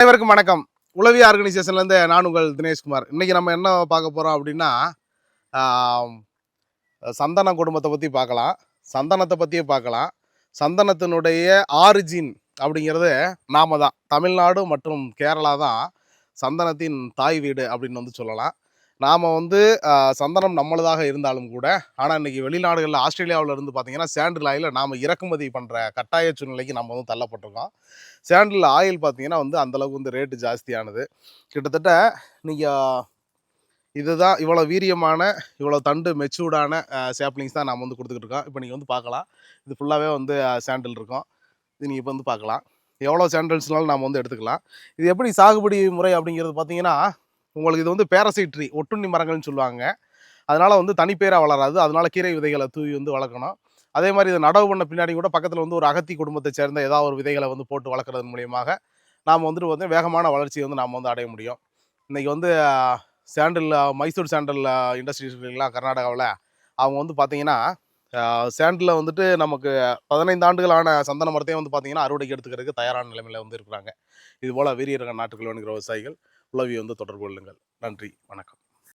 அனைவருக்கும் வணக்கம். உளவி ஆர்கனைசேஷன்லேருந்து நான் உங்கள் தினேஷ்குமார். இன்றைக்கி நம்ம என்ன பார்க்க போகிறோம் அப்படின்னா சந்தன குடும்பத்தை பற்றி பார்க்கலாம். சந்தனத்தை பற்றியே பார்க்கலாம். சந்தனத்தினுடைய ஆரிஜின் அப்படிங்கிறது நாம தான். தமிழ்நாடு மற்றும் கேரளா தான் சந்தனத்தின் தாய் வீடு அப்படின்னு வந்து சொல்லலாம். நாம் வந்து சந்தனம் நம்மளதாக இருந்தாலும் கூட ஆனால் இன்னைக்கு வெளிநாடுகளில் ஆஸ்திரேலியாவில் இருந்து பார்த்தீங்கன்னா சாண்டில் ஆயில் நாம் இறக்குமதி பண்ணுற கட்டாய சூழ்நிலைக்கு நம்ம வந்து தள்ளப்பட்டிருக்கோம். சாண்டில் ஆயில் பார்த்தீங்கன்னா வந்து அந்தளவுக்கு வந்து ரேட்டு ஜாஸ்தியானது. கிட்டத்தட்ட நீங்கள் இதுதான் இவ்வளோ வீரியமான இவ்வளோ தண்டு மெச்சூர்டான சேப்லிங்ஸ் தான் நாம் வந்து கொடுத்துக்கிட்டு இருக்கோம். இப்போ நீங்கள் வந்து பார்க்கலாம் இது ஃபுல்லாகவே வந்து சாண்டில் இருக்கும். இது நீங்கள் இப்போ வந்து பார்க்கலாம் எவ்வளோ சாண்டில்ஸ்னாலும் நாம் வந்து எடுத்துக்கலாம். இது எப்படி சாகுபடி முறை அப்படிங்கிறது பார்த்தீங்கன்னா உங்களுக்கு இது வந்து பேரசைட்ரி ட்ரீ ஒட்டுண்ணி மரங்கள்னு சொல்லுவாங்க. அதனால் வந்து தனிப்பேராக வளராது. அதனால் கீரை விதைகளை தூவி வந்து வளர்க்கணும். அதே மாதிரி இதை நடவு பண்ண பின்னாடி கூட பக்கத்தில் வந்து ஒரு அகத்தி குடும்பத்தை சேர்ந்த ஏதாவது ஒரு விதைகளை வந்து போட்டு வளர்க்குறது மூலியமாக நாம் வந்துட்டு வந்து வேகமான வளர்ச்சியை வந்து நாம் வந்து அடைய முடியும். இன்றைக்கி வந்து சாண்டில் மைசூர் சாண்டில் இண்டஸ்ட்ரீஸ் இருக்குங்களா கர்நாடகாவில் அவங்க வந்து பார்த்தீங்கன்னா சாண்டில் வந்துட்டு நமக்கு பதினைந்து ஆண்டுகளான சந்தன மரத்தையும் வந்து பார்த்தீங்கன்னா அறுவடைக்கு எடுத்துக்கிறதுக்கு தயாரான நிலைமையில் வந்து இருக்கிறாங்க. இது போல் வீரியரக நாட்டுக்குள் வணிக விவசாயிகள் உளவி வந்து தொடர்பு கொள்ளுங்கள். நன்றி. வணக்கம்.